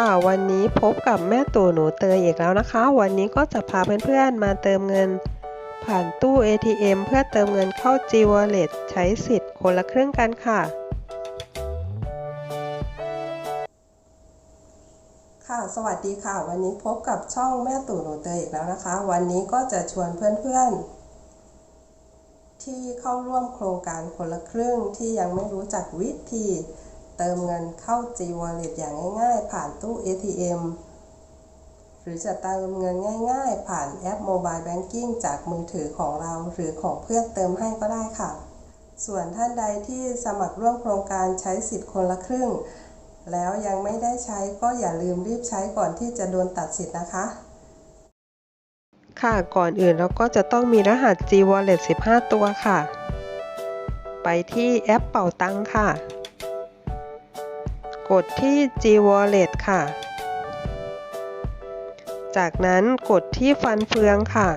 ค่ะวันนี้พบกับแม่ตู่หนูเตยอีกแล้วนะคะ วันนี้ก็จะพาเพื่อนๆมาเติมเงิน ผ่านตู้ ATM เพื่อเติมเงินเข้า G Wallet ใช้สิทธิ์คนละครึ่งกันค่ะ ค่ะสวัสดีค่ะ วันนี้พบกับช่องแม่ตู่หนูเตยอีกแล้วนะคะ วันนี้ก็จะชวนเพื่อนๆ ที่เข้าร่วมโครงการคนละครึ่งที่ยังไม่รู้จักวิธี เติมเงินเข้า G Wallet อย่างง่ายๆ ผ่านตู้ ATM หรือจะเติมเงินง่าย ๆ ผ่านแอป Mobile Banking จากมือถือของเรา หรือของเพื่อนเติมให้ก็ได้ค่ะ ส่วนท่านใดที่สมัครร่วมโครงการใช้สิทธิ์คนละครึ่ง แล้วยังไม่ได้ใช้ก็อย่าลืมรีบใช้ก่อนที่จะโดนตัดสิทธิ์นะคะ ค่ะก่อนอื่นเราก็จะต้องมีรหัส G Wallet 15 ตัวค่ะ ไปที่แอปเป่าตังค่ะ กดที่ G Wallet ค่ะ จากนั้นกดที่ฟันเฟืองค่ะ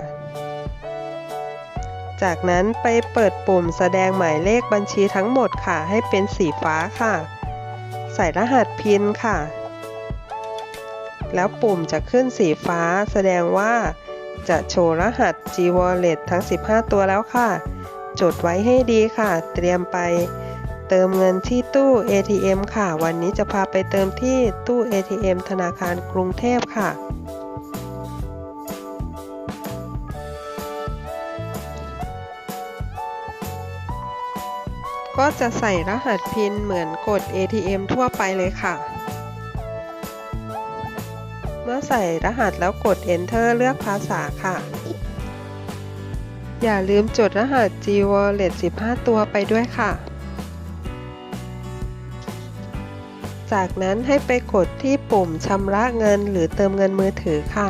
จากนั้นไปเปิดปุ่มแสดงหมายเลขบัญชีทั้งหมดค่ะ ให้เป็นสีฟ้าค่ะ ใส่รหัสพินค่ะ แล้วปุ่มจะขึ้นสีฟ้า แสดงว่าจะโชว์รหัส G Wallet ทั้ง 15 ตัวแล้วค่ะ จดไว้ให้ดีค่ะ เตรียมไป เติมเงินที่ตู้ ATM ค่ะ วันนี้จะพาไปเติมที่ตู้ ATM ธนาคารกรุงเทพค่ะ ก็จะใส่รหัสพินเหมือนกด ATM ทั่วไปเลยค่ะ เมื่อใส่รหัสแล้วกด Enter เลือกภาษาค่ะอย่าลืมจดรหัส G Wallet 15 ตัวไปด้วยค่ะ จากนั้นให้ไปกดที่ปุ่มชำระเงินหรือเติมเงินมือถือค่ะ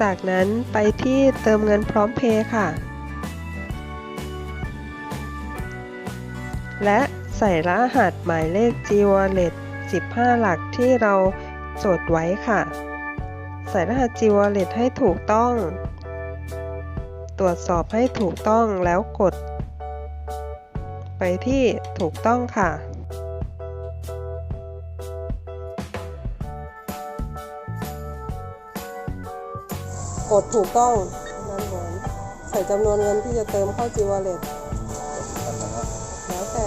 จากนั้นไปที่เติมเงินพร้อมเพย์ค่ะ และใส่รหัสหมายเลข G Wallet 15 หลักที่เราจดไว้ค่ะ ใส่รหัส G Wallet ให้ถูกต้อง ตรวจสอบให้ถูกต้องแล้วกดไปที่ถูกต้องค่ะ กดถูกต้องนั่นเหมือนใส่จำนวนเงินที่จะเติมเข้า G Wallet แล้วแต่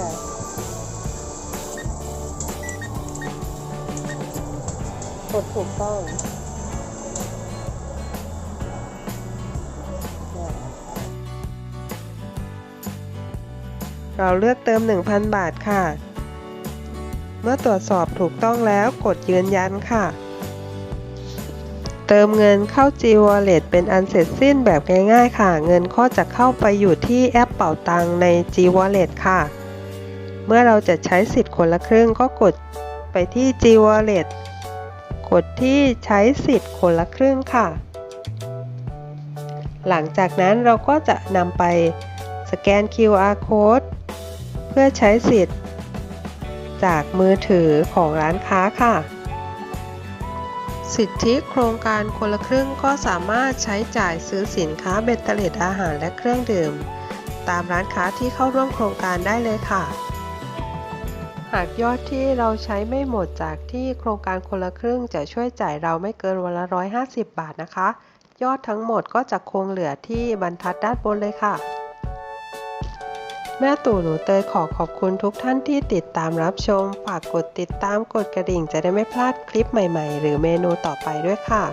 กดถูกต้องเนี่ยเราเลือกเติม 1,000 บาทค่ะ เมื่อตรวจสอบถูกต้องแล้วกดยืนยันค่ะ เติมเงินเข้า G Wallet เป็นอันเสร็จสิ้นแบบง่ายๆค่ะ เงินก็จะเข้าไปอยู่ที่แอปเป่าตังใน G Wallet ค่ะ เมื่อเราจะใช้สิทธิ์คนละครึ่งก็กดไปที่ G Wallet กดที่ใช้สิทธิ์คนละครึ่งค่ะ หลังจากนั้นเราก็จะนำไปสแกน QR Code เพื่อใช้สิทธิ์ จากมือถือของร้านค้าค่ะ สิทธิโครงการคนละครึ่งก็สามารถใช้จ่ายซื้อสินค้าเบตเตอร์เลดอาหารและเครื่องดื่ม ตามร้านค้าที่เข้าร่วมโครงการได้เลยค่ะ หากยอดที่เราใช้ไม่หมดจากที่โครงการคนละครึ่งจะช่วยจ่ายเราไม่เกินวันละ 150 บาทนะคะ ยอดทั้งหมดก็จะคงเหลือที่บรรทัดด้านบนเลยค่ะ แม่ตู่หนูเตยขอขอบคุณทุกท่านที่ติดตามรับชม ฝากกดติดตามกดกระดิ่งจะได้ไม่พลาดคลิปใหม่ๆ หรือเมนูต่อไปด้วยค่ะ